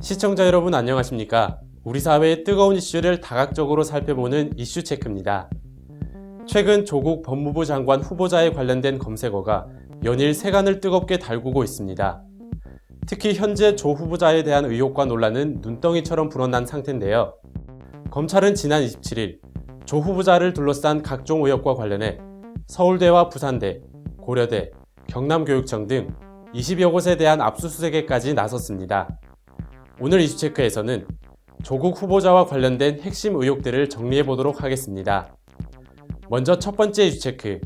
시청자 여러분 안녕하십니까? 우리 사회의 뜨거운 이슈를 다각적으로 살펴보는 이슈 체크입니다. 최근 조국 법무부 장관 후보자에 관련된 검색어가 연일 세간을 뜨겁게 달구고 있습니다. 특히 현재 조 후보자에 대한 의혹과 논란은 눈덩이처럼 불어난 상태인데요. 검찰은 지난 27일 조 후보자를 둘러싼 각종 의혹과 관련해 서울대와 부산대, 고려대, 경남교육청 등 20여 곳에 대한 압수수색에까지 나섰습니다. 오늘 이슈체크에서는 조국 후보자와 관련된 핵심 의혹들을 정리해 보도록 하겠습니다. 먼저 첫 번째 이슈체크,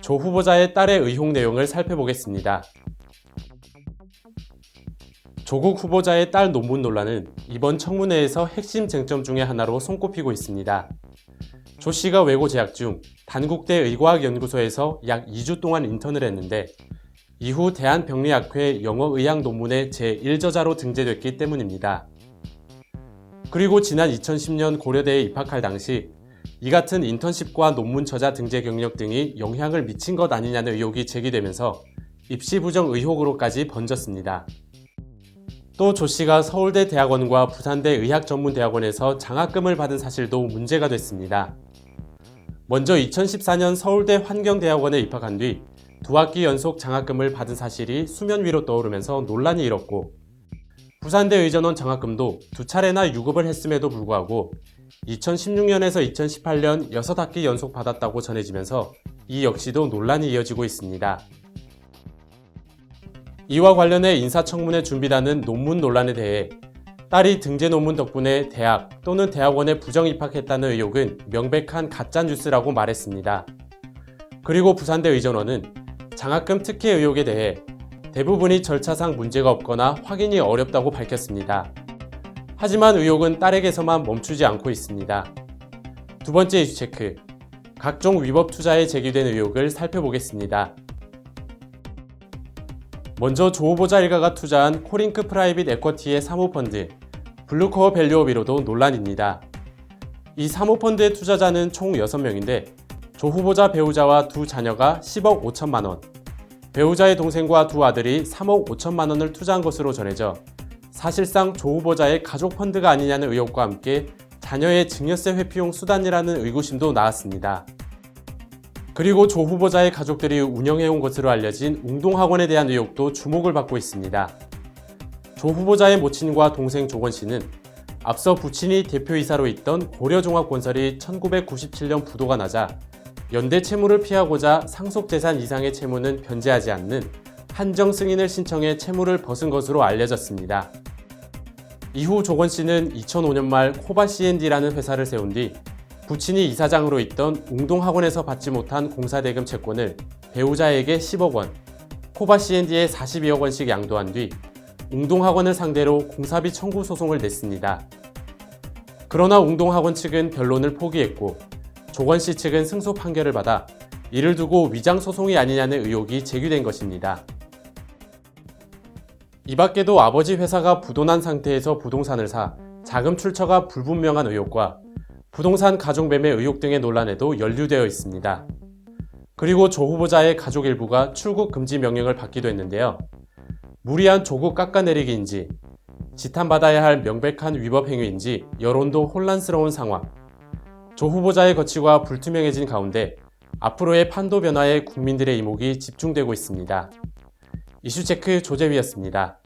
조 후보자의 딸의 의혹 내용을 살펴보겠습니다. 조국 후보자의 딸 논문 논란은 이번 청문회에서 핵심 쟁점 중의 하나로 손꼽히고 있습니다. 조 씨가 외고 재학 중 단국대 의과학연구소에서 약 2주 동안 인턴을 했는데 이후 대한병리학회 영어의학 논문의 제1저자로 등재됐기 때문입니다. 그리고 지난 2010년 고려대에 입학할 당시 이 같은 인턴십과 논문 저자 등재 경력 등이 영향을 미친 것 아니냐는 의혹이 제기되면서 입시 부정 의혹으로까지 번졌습니다. 또 조 씨가 서울대 대학원과 부산대 의학전문대학원에서 장학금을 받은 사실도 문제가 됐습니다. 먼저 2014년 서울대 환경대학원에 입학한 뒤 두 학기 연속 장학금을 받은 사실이 수면 위로 떠오르면서 논란이 일었고 부산대 의전원 장학금도 두 차례나 유급을 했음에도 불구하고 2016년에서 2018년 6학기 연속 받았다고 전해지면서 이 역시도 논란이 이어지고 있습니다. 이와 관련해 인사청문회 준비단은 논문 논란에 대해 딸이 등재 논문 덕분에 대학 또는 대학원에 부정 입학했다는 의혹은 명백한 가짜 뉴스라고 말했습니다. 그리고 부산대 의전원은 장학금 특혜 의혹에 대해 대부분이 절차상 문제가 없거나 확인이 어렵다고 밝혔습니다. 하지만 의혹은 딸에게서만 멈추지 않고 있습니다. 두 번째 이슈 체크. 각종 위법 투자에 제기된 의혹을 살펴보겠습니다. 먼저 조 후보자 일가가 투자한 코링크 프라이빗 에쿼티의 사모펀드 블루코어 밸류업이로도 논란입니다. 이 사모펀드의 투자자는 총 6명인데 조 후보자 배우자와 두 자녀가 10억 5천만 원, 배우자의 동생과 두 아들이 3억 5천만 원을 투자한 것으로 전해져 사실상 조 후보자의 가족 펀드가 아니냐는 의혹과 함께 자녀의 증여세 회피용 수단이라는 의구심도 나왔습니다. 그리고 조 후보자의 가족들이 운영해온 것으로 알려진 웅동학원에 대한 의혹도 주목을 받고 있습니다. 조 후보자의 모친과 동생 조건 씨는 앞서 부친이 대표이사로 있던 고려종합건설이 1997년 부도가 나자 연대 채무를 피하고자 상속재산 이상의 채무는 변제하지 않는 한정 승인을 신청해 채무를 벗은 것으로 알려졌습니다. 이후 조건 씨는 2005년 말 코바 C&D라는 회사를 세운 뒤 부친이 이사장으로 있던 웅동학원에서 받지 못한 공사대금 채권을 배우자에게 10억 원, 코바 C&D에 42억 원씩 양도한 뒤 웅동학원을 상대로 공사비 청구 소송을 냈습니다. 그러나 웅동학원 측은 변론을 포기했고 조건 씨 측은 승소 판결을 받아 이를 두고 위장 소송이 아니냐는 의혹이 제기된 것입니다. 이 밖에도 아버지 회사가 부도난 상태에서 부동산을 사 자금 출처가 불분명한 의혹과 부동산 가족 매매 의혹 등의 논란에도 연루되어 있습니다. 그리고 조 후보자의 가족 일부가 출국 금지 명령을 받기도 했는데요. 무리한 조국 깎아내리기인지 지탄받아야 할 명백한 위법 행위인지 여론도 혼란스러운 상황. 조 후보자의 거취가 불투명해진 가운데 앞으로의 판도 변화에 국민들의 이목이 집중되고 있습니다. 이슈체크 조재위였습니다.